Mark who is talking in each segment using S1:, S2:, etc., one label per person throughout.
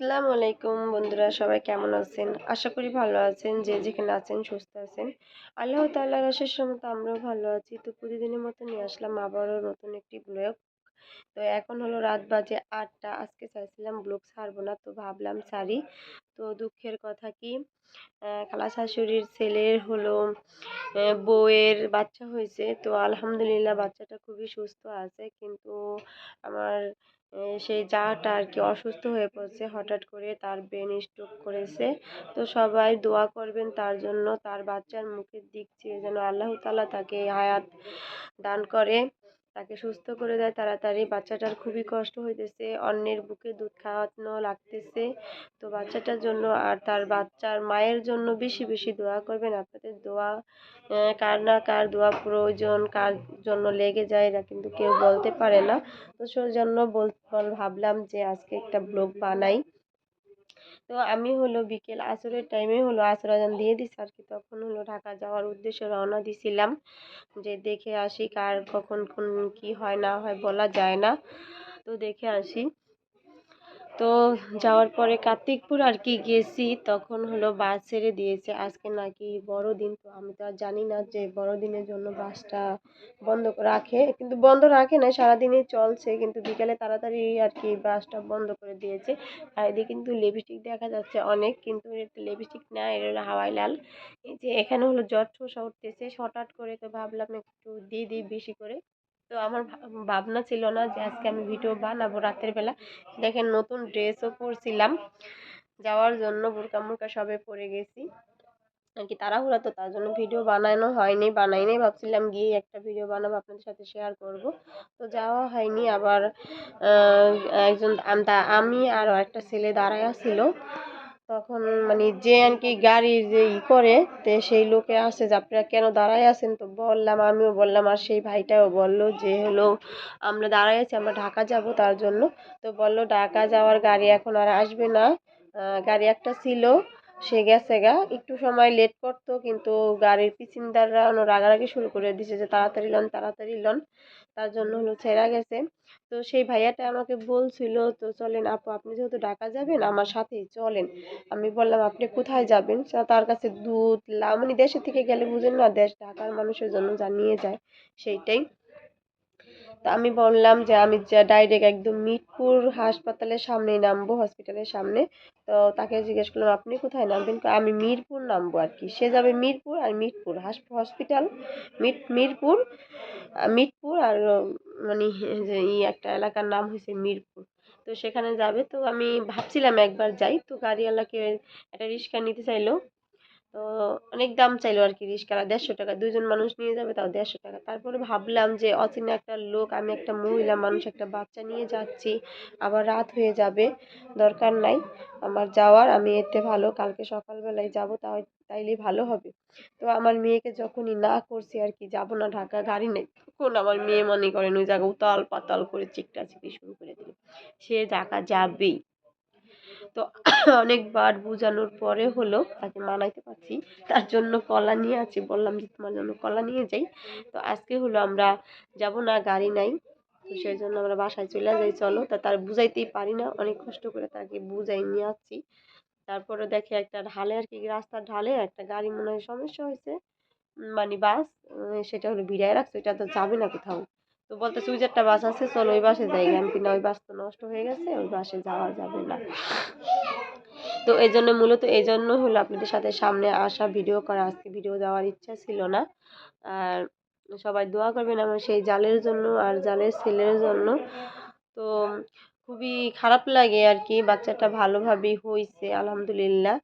S1: আসসালামু আলাইকুম বন্ধুরা, সবাই কেমন আছেন? আশা করি ভালো আছেন, যে যেখানে আছেন সুস্থ আছেন। আল্লাহ তাল্লাহ শেষের মতো আমরাও ভালো আছি। তো প্রতিদিনের মতো নিয়ে আসলাম আবারও নতুন একটি ব্লগ তো এখন হলো রাত বাজে আটটা, আজকে চাইছিলাম ব্লগ ছাড়বো না, তো ভাবলাম ছাড়ি। তো দুঃখের কথা কি খালা শাশুড়ির ছেলের হলো বউয়ের বাচ্চা হয়েছে। তো আলহামদুলিল্লাহ বাচ্চাটা খুবই সুস্থ আছে, কিন্তু আমার সেই জাটা আর কি অসুস্থ হয়ে পড়ছে, হঠাৎ করে তার ব্রেন স্ট্রোক করেছে। তো সবাই দোয়া করবেন তার জন্য, তার বাচ্চার মুখের দিক চেয়ে যেন আল্লাহ তালা তাকে হায়াত দান করে। তাকে সুস্থ করে দেয় তাড়াতাড়ি। বাচ্চাটার খুবই কষ্ট হইতেছে, অন্যের বুকে দুধ খাওয়ানো লাগতেছে। তো বাচ্চাটার জন্য আর তার বাচ্চার মায়ের জন্য বেশি বেশি দোয়া করবেন। আপনাদের দোয়া কার না কার দোয়া প্রয়োজন, কার জন্য লেগে যায় এরা কিন্তু কেউ বলতে পারে না। তো সেই জন্য বল, ভাবলাম যে আজকে একটা ব্লগ বানাই। তো আমি হলো বিকেল আসরের টাইমে হলো আসর আজান দিয়ে দিছি আর কি। তখন হলো ঢাকা যাওয়ার উদ্দেশ্যে রওনা দিছিলাম যে দেখে আসি কার কখন কোন কি হয় না হয় বলা যায় না। তো দেখে আসি। তো যাওয়ার পরে কার্তিকপুর আর কি গেছি, তখন হলো বাস ছেড়ে দিয়েছে। আজকে নাকি বড়দিন, তো আমি তো আর জানি না যে বড়দিনের জন্য বাসটা বন্ধ রাখে। কিন্তু বন্ধ রাখে না সারাদিনই চলছে, কিন্তু বিকেলে তাড়াতাড়ি আর কি বাসটা বন্ধ করে দিয়েছে। আর এদিকে কিন্তু লিপস্টিক দেখা যাচ্ছে অনেক, কিন্তু লিপস্টিক না, এর হলো হাওয়াই লাল। এই যে এখানে হলো জট ঠোসা উঠতেছে, হঠাৎ করে তো ভাবলাম একটু দিয়ে দিই বেশি করে। তো আমার ভাবনা ছিল না যে আজকে আমি ভিডিও বানাবো রাতের বেলা। দেখেন নতুন ড্রেসও পরছিলাম। যাওয়ার জন্য বোরকা মুরকা সবে পরে গেছি। আর কি তাড়াহুড়া তো, তার জন্য ভিডিও বানানো হয়নি, বানাইনি। ভাবছিলাম গিয়ে একটা ভিডিও বানাবো, আপনাদের সাথে শেয়ার করব। তো যাওয়া হয়নি, আবার একজন আমি আর একটা ছেলে দাঁড়ায় ছিল। তখন মানে যে আর কি গাড়ির যে ই করে, তো সেই লোকে আসে যে, আপনারা কেন দাঁড়ায় আছেন? তো বললাম, আমিও বললাম, আর সেই ভাইটাও বলল যে, হলো আমরা দাঁড়ায় আছি, আমরা ঢাকা যাব তার জন্য। তো বলল, ঢাকা যাওয়ার গাড়ি এখন আর আসবে না। গাড়ি একটা ছিল, সে গেছে গা। একটু সময় লেট করতো, কিন্তু গাড়ির পিছিনদাররা রাগারাগি শুরু করে দিছে যে, তাড়াতাড়ি লন তাড়াতাড়ি লন। তার জন্য হলো ছেঁড়া গেছে। তো সেই ভাইয়াটা আমাকে বলছিল তো চলেন আপু আপনি যেহেতু ঢাকা যাবেন আমার সাথেই চলেন। আমি বললাম আপনি কোথায় যাবেন? তার কাছে দুধ লাউ মানে দেশের থেকে গেলে বুঝেন না দেশ ঢাকার মানুষের জন্য যা নিয়ে যায় সেইটাই। তো আমি বললাম যে আমি ডাইরেক্ট একদম মিটপুর হাসপাতালের সামনেই নামবো হসপিটালের সামনে। তো তাকে জিজ্ঞেস করলাম, আপনি কোথায় নামবেন? আমি মিরপুর নামবো আর কি। সে যাবে মিরপুর আর মিটপুর হসপিটাল মিট মিরপুর মিটপুর আর মানে যে ই একটা এলাকার নাম হয়েছে মিরপুর। তো সেখানে যাবে। তো আমি ভাবছিলাম একবার যাই। তো গাড়িওয়ালাকে একটা রিক্সা নিতে চাইলো। তো অনেক দাম চাইলো আর কি রিক্সাওয়ালা দেড়শো টাকা দুজন মানুষ নিয়ে যাবে তাও দেড়শো টাকা। তারপরে ভাবলাম যে অচেনা একটা লোক, আমি একটা মহিলা মানুষ, একটা বাচ্চা নিয়ে যাচ্ছি। আবার রাত হয়ে যাবে, দরকার নাই আমার যাওয়ার, আমি এতে ভালো, কালকে সকালবেলায় যাব, তাই তাইলে ভালো হবে। তো আমার মেয়েকে যখনই না করছি আর কি, যাব না ঢাকা, গাড়ি নেই, তখন আমার মেয়ে মনে করেন ওই জায়গা উতাল পাতাল করে চিকটা চিকটি শুরু করে দিল। সে ঢাকা যাবেই। তো অনেকবার বোঝানোর পরে হলো তাকে মানাইতে পারছি। তার জন্য কলা নিয়ে আছি, বললাম যে তোমার জন্য কলা নিয়ে যাই। তো আজকে হলো আমরা যাব না, গাড়ি নাই। তো সেই জন্য আমরা বাসায় চলে যাই, চলো। তা তার বুঝাইতেই পারি না, অনেক কষ্ট করে তাকে বুঝাই নিয়ে আসছি। তারপরে দেখে একটা ঢালে আর কি, রাস্তার ঢালে একটা গাড়ি মনে হয় সমস্যা হয়েছে। মানে বাস সেটা হলো ভিড়ায় রাখছে এটা তো যাবে না কোথাও। তো বলতেছে, ওই যে একটা বাস আছে, চলো ওই বাসে যাই। আমি কিনা ওই বাস তো নষ্ট হয়ে গেছে, ওই বাসে যাওয়া যাবে না। তো এই জন্য মূলত এই জন্য হলো আপনাদের সাথে সামনে আসা ভিডিও করা। আজকে ভিডিও দেওয়ার ইচ্ছা ছিল না। আর সবাই দোয়া করবেন আমার সেই জালের জন্য আর জালের ছেলের জন্য। তো খুবই খারাপ লাগে আর কি, বাচ্চাটা ভালোভাবেই হয়েছে আলহামদুলিল্লাহ।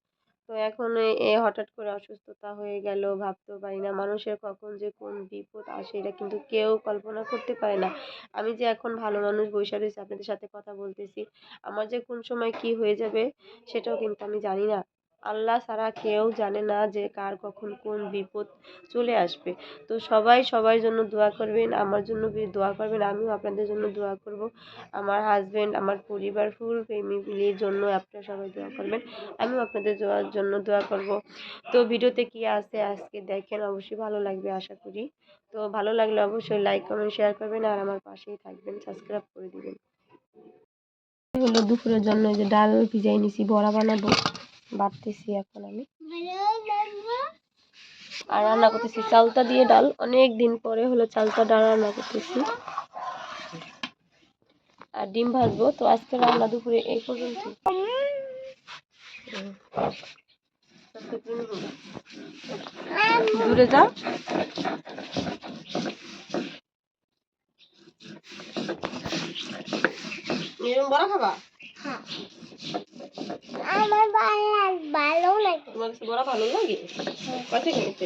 S1: তো এখন এ হঠাৎ করে অসুস্থতা হয়ে গেল, ভাবতেও পারি না মানুষের কখন যে কোন বিপদ আসে এটা কিন্তু কেউ কল্পনা করতে পারে না। আমি যে এখন ভালো মানুষ বৈশা রয়েছি, আপনাদের সাথে কথা বলতেছি, আমার যে কোন সময় কি হয়ে যাবে সেটাও কিন্তু আমি জানি না। আল্লাহ ছাড়া কেউ জানে না যে কার কখন কোন বিপদ চলে আসবে। তো সবাই সবার জন্য দোয়া করবেন, আমার জন্য দোয়া করবেন, আমিও আপনাদের জন্য দোয়া করব। আমার হাজব্যান্ড আমার পরিবার ফুল ফ্যামিলির জন্য আপনারা সবাই দোয়া করবেন, আমিও আপনাদের দোয়ার জন্য দোয়া করব। তো ভিডিওতে কি আছে আজকে দেখেন, অবশ্যই ভালো লাগবে আশা করি। তো ভালো লাগলে অবশ্যই লাইক কমেন্ট শেয়ার করবেন আর আমার পাশেই থাকবেন সাবস্ক্রাইব করে দিবেন। হলো দুপুরের জন্য যে ডাল ভিজাই নিছি, বড়া বানাবো। বাটতেছি এখন আমি। আর রান্না করতেছি চালতা দিয়ে ডাল। অনেক দিন পরে হলো চালতা ডাল রান্না করতেছি। আর ডিম ভাজবো। তো আজকে রান্না দুপুরে এই পর্যন্ত। দূরে যা। বড়া খাবা?
S2: আমার ভালো লাগে।
S1: তোমার বড়া ভালো লাগে? কথা কিনতে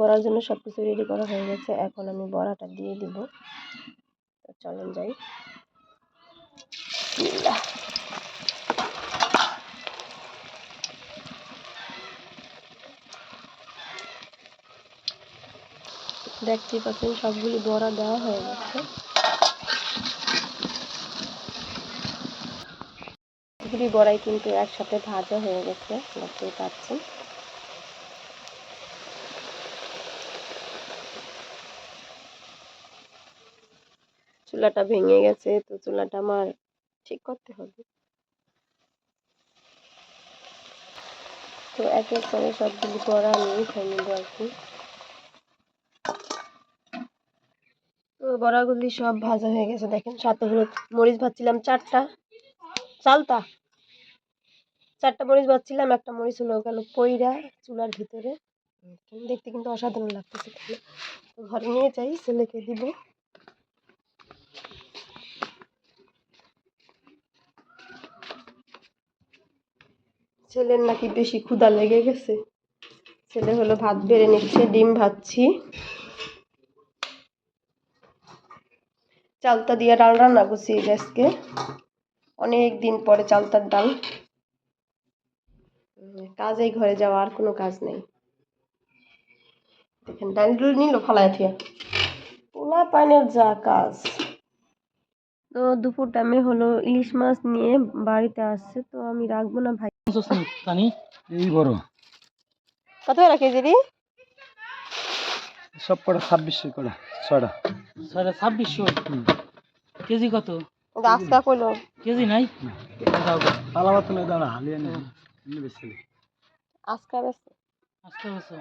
S1: বড়ার জন্য সব কিছু রেডি করা হয়ে গেছে। এখন আমি বড়াটা দিয়ে দিব। তো চলেন যাই। দেখতেই পাচ্ছেন, সবগুলি বড়া দেওয়া হয়ে গেছে। বড়াই কিন্তু একসাথে ভাজা হয়ে গেছে, দেখতেই পাচ্ছেন। চুলাটা ভেঙে গেছে, তো চুলাটা আমার ঠিক করতে হবে। তো এক এক করে সবগুলি আমি উঠাই নেব আর কি। তো বড়াগুলি সব ভাজা হয়ে গেছে, দেখেন সাথে হলুদ মরিচ ভাজছিলাম চারটা। চালতা চারটা মরিচ ভাজছিলাম, একটা মরিচ হলো গেল পইরা চুলার ভিতরে। দেখতে কিন্তু অসাধারণ লাগতেছে। ঘরে নিয়ে যাই, ছেলেকে দিব। ছেলের নাকি বেশি ক্ষুধা লেগে গেছে। ছেলে হলো ভাত বেড়ে নিচ্ছে, ডিম ভাজছি। চালতা দিয়ে ডাল রান্না করছি আজকে। অনেক দিন পরে চালতার ডাল। কাজেই ঘরে যাওয়া আর কোনো কাজ নেই। দেখেন, ডুল নিল ফালায় থিয়া। পোলা পানের যা কাজ। তো দুপুর টাইমে হলো ইলিশ মাছ নিয়ে বাড়িতে আসছে, তো আমি রাখব না ভাই।
S3: পানি এই বড়
S1: কত রাখে দিদি
S3: সব কটা ছাব্বিশশো কটা ছটা
S4: ছটা ছাব্বিশশো কেজি কত
S1: আজকা কইলো
S4: কেজি নাই
S3: পালা বাতলে দাঁড়া হালিয়ে নিয়ে বেশি
S1: আজকা বেশ
S4: আচ্ছা আচ্ছা